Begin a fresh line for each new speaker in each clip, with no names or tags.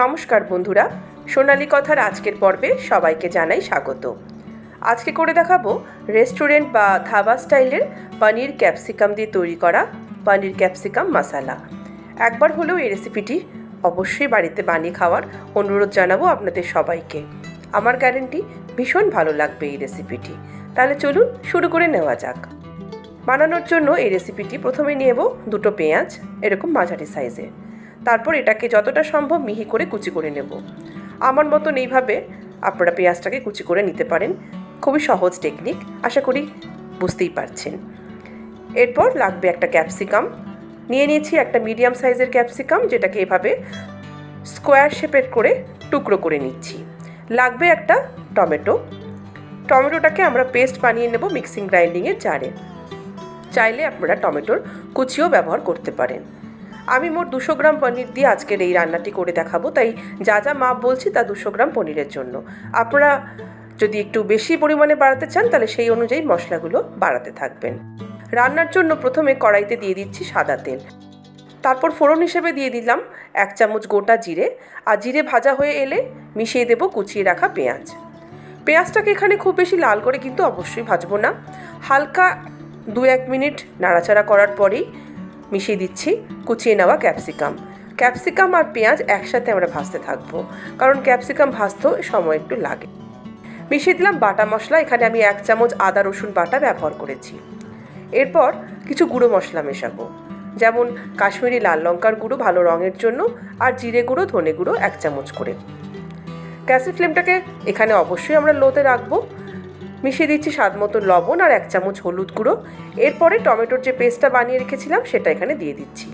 নমস্কার বন্ধুরা। সোনালী কথার আজকের পর্বে সবাইকে জানাই স্বাগত। আজকে করে দেখাবো রেস্টুরেন্ট বা ধাবা স্টাইলের পনির ক্যাপসিকাম দিয়ে তৈরি করা পনির ক্যাপসিকাম মশালা। একবার হলেও এই রেসিপিটি অবশ্যই বাড়িতে বানিয়ে খাওয়ার অনুরোধ জানাব আপনাদের সবাইকে। আমার গ্যারেন্টি, ভীষণ ভালো লাগবে এই রেসিপিটি। তাহলে চলুন শুরু করে নেওয়া যাক। বানানোর জন্য এই রেসিপিটি প্রথমে নেব দুটো পেঁয়াজ, এরকম মাঝারি সাইজের। তারপর এটাকে যতটা সম্ভব মিহি করে কুচি করে নেব। আমার মতন এইভাবে আপনারা পেঁয়াজটাকে কুচি করে নিতে পারেন। খুবই সহজ টেকনিক আশা করি বুঝতেই পারছেন। এরপর লাগবে একটা ক্যাপসিকাম নিয়ে নিয়েছি একটা মিডিয়াম সাইজের ক্যাপসিকাম যেটাকে এভাবে স্কোয়ার শেপের করে টুকরো করে নিচ্ছি। লাগবে একটা টমেটো। টমেটোটাকে আমরা পেস্ট বানিয়ে নেব মিক্সিং গ্রাইন্ডিংয়ের জারে চাইলে আপনারা টমেটোর কুচিও ব্যবহার করতে পারেন। আমি মোট দুশো গ্রাম পনির দিয়ে আজকের এই রান্নাটি করে দেখাবো। তাই যা যা মাপ বলছি তা দুশো গ্রাম পনিরের জন্য। আপনারা যদি একটু বেশি পরিমাণে বাড়াতে চান, তাহলে সেই অনুযায়ী মশলাগুলো বাড়াতে থাকবেন। রান্নার জন্য প্রথমে কড়াইতে দিয়ে দিচ্ছি সাদা তেল। তারপর ফোড়ন হিসেবে দিয়ে দিলাম এক চামচ গোটা জিরে। আর জিরে ভাজা হয়ে এলে মিশিয়ে দেবো কুচিয়ে রাখা পেঁয়াজ। পেঁয়াজটাকে এখানে খুব বেশি লাল করে কিন্তু অবশ্যই ভাজবো না। হালকা দু এক মিনিট নাড়াচাড়া করার পরেই মিশিয়ে দিচ্ছি, কুচিয়ে নেওয়া ক্যাপসিকাম। ক্যাপসিকাম আর পেঁয়াজ একসাথে আমরা ভাজতে থাকব, কারণ ক্যাপসিকাম ভাজতেও সময় একটু লাগে। মিশিয়ে দিলাম বাটা মশলা, এখানে আমি এক চামচ আদা, রসুন বাটা ব্যবহার করেছি। এরপর কিছু গুঁড়ো মশলা মেশাবো, যেমন কাশ্মীরি লাল লঙ্কার গুঁড়ো ভালো রঙের জন্য আর জিরে গুঁড়ো, ধনে গুঁড়ো এক চামচ করে। গ্যাসের ফ্লেমটাকে এখানে অবশ্যই আমরা লোতে রাখব মিশিয়ে দিচ্ছি স্বাদ মতো লবণ আর এক চামচ হলুদ গুঁড়ো। এরপরে টমেটোর যে পেস্টটা বানিয়ে রেখেছিলাম, সেটা এখানে দিয়ে দিচ্ছি।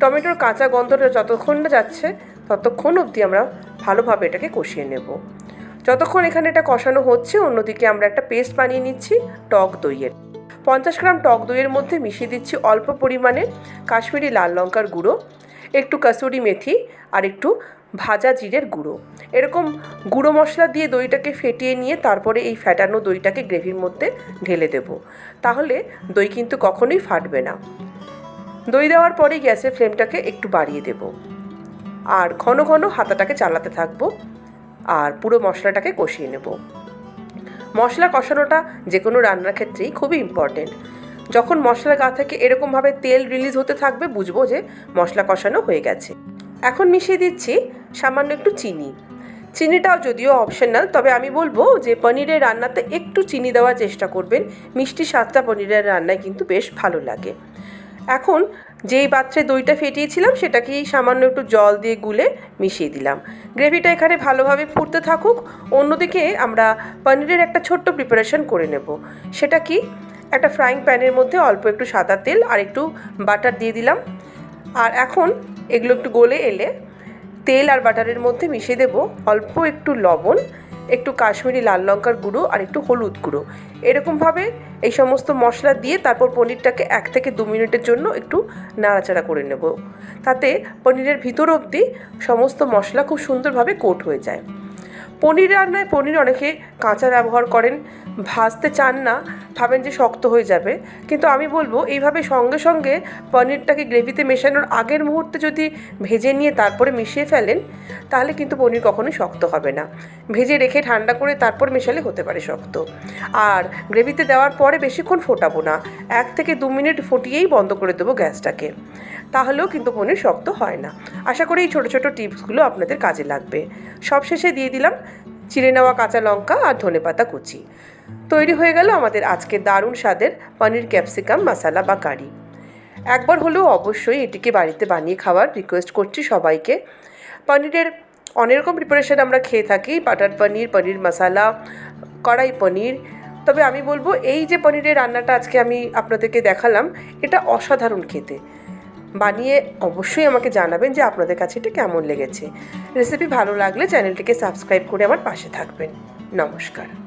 টমেটোর কাঁচা গন্ধটা যতক্ষণ না যাচ্ছে, ততক্ষণ অবধি আমরা ভালোভাবে এটাকে কষিয়ে নেব। যতক্ষণ এখানে এটা কষানো হচ্ছে, অন্যদিকে আমরা একটা পেস্ট বানিয়ে নিচ্ছি, টক দইয়ের। পঞ্চাশ গ্রাম টক দইয়ের মধ্যে মিশিয়ে দিচ্ছি অল্প পরিমাণে কাশ্মীরি লাল লঙ্কার গুঁড়ো। একটু কাসুরি মেথি আর একটু ভাজা জিরের গুঁড়ো। এরকম গুঁড়ো মশলা দিয়ে দইটাকে ফেটিয়ে নিয়ে তারপরে এই ফ্যাটানো দইটাকে গ্রেভির মধ্যে ঢেলে দেব। তাহলে দই কিন্তু কখনোই ফাটবে না। দই দেওয়ার পরেই গ্যাসের ফ্লেমটাকে একটু বাড়িয়ে দেব। আর ঘন ঘন হাতাটাকে চালাতে থাকব আর পুরো মশলাটাকে কষিয়ে নেব। মশলা কষানোটা যে কোনো রান্নার ক্ষেত্রেই খুবই ইম্পর্টেন্ট যখন মশলার গা থেকে এরকমভাবে তেল রিলিজ হতে থাকবে, বুঝব যে মশলা কষানো হয়ে গেছে। এখন মিশিয়ে দিচ্ছি সামান্য একটু চিনি। চিনিটাও যদিও অপশনাল তবে আমি বলব যে পনিরের রান্নাতে একটু চিনি দেওয়ার চেষ্টা করবেন। মিষ্টি স্বাদটা পনিরের রান্নায় কিন্তু বেশ ভালো লাগে। এখন যেই পাত্রে দইটা ফেটিয়েছিলাম, সেটাকেই সামান্য একটু জল দিয়ে গুলে মিশিয়ে দিলাম। গ্রেভিটা এখানে ভালোভাবে ফুটতে থাকুক। অন্যদিকে আমরা পনিরের একটা ছোট্ট প্রিপারেশন করে নেব। সেটা কি? একটা ফ্রাইং প্যানের মধ্যে অল্প একটু সাদা তেল আর একটু বাটার দিয়ে দিলাম। আর এখন এগুলো একটু গলে এলে তেল আর বাটারের মধ্যে মিশিয়ে দেব অল্প একটু লবণ, একটু কাশ্মীরি লাল লঙ্কার গুঁড়ো আর একটু হলুদ গুঁড়ো। এরকমভাবে এই সমস্ত মশলা দিয়ে তারপর পনিরটাকে এক থেকে দু মিনিটের জন্য একটু নাড়াচাড়া করে নেব। তাতে পনিরের ভিতর অবধি সমস্ত মশলা খুব সুন্দরভাবে কোট হয়ে যায়। পনির রান্নায় পনির অনেকে কাঁচা ব্যবহার করেন, ভাজতে চান না, ভাবেন যে শক্ত হয়ে যাবে। কিন্তু আমি বলব, এইভাবে সঙ্গে সঙ্গে পনিরটাকে গ্রেভিতে মেশানোর আগের মুহূর্তে যদি ভেজে নিয়ে তারপরে মিশিয়ে ফেলেন, তাহলে কিন্তু পনির কখনোই শক্ত হবে না। ভেজে রেখে ঠান্ডা করে তারপর মেশালে হতে পারে শক্ত। আর গ্রেভিতে দেওয়ার পরে বেশিক্ষণ ফোটাবো না। এক থেকে দু মিনিট ফুটিয়েই বন্ধ করে দেবো গ্যাসটাকে। তাহলেও কিন্তু পনির শক্ত হয় না। আশা করি এই ছোটো ছোটো টিপসগুলো আপনাদের কাজে লাগবে। সবশেষে দিয়ে দিলাম চিড়ে নেওয়া কাঁচা লঙ্কা আর ধনেপাতা কুচি। তৈরি হয়ে গেল আমাদের আজকের দারুণ স্বাদের পনির ক্যাপসিকাম, মশালা বা কারি। একবার হলেও অবশ্যই এটিকে বাড়িতে বানিয়ে খাওয়ার রিকোয়েস্ট করছি সবাইকে। পনিরের অনেক রকম প্রিপারেশান আমরা খেয়ে থাকি। বাটার পনির পনির মশালা, কড়াই পনির। তবে আমি বলব, এই যে পনিরের রান্নাটা আজকে আমি আপনাদেরকে দেখালাম, এটা অসাধারণ খেতে। বানিয়ে অবশ্যই আমাকে জানাবেন যে আপনাদের কাছে এটা কেমন লেগেছে। রেসিপি ভালো লাগলে চ্যানেলটিকে সাবস্ক্রাইব করে আমার পাশে থাকবেন। নমস্কার।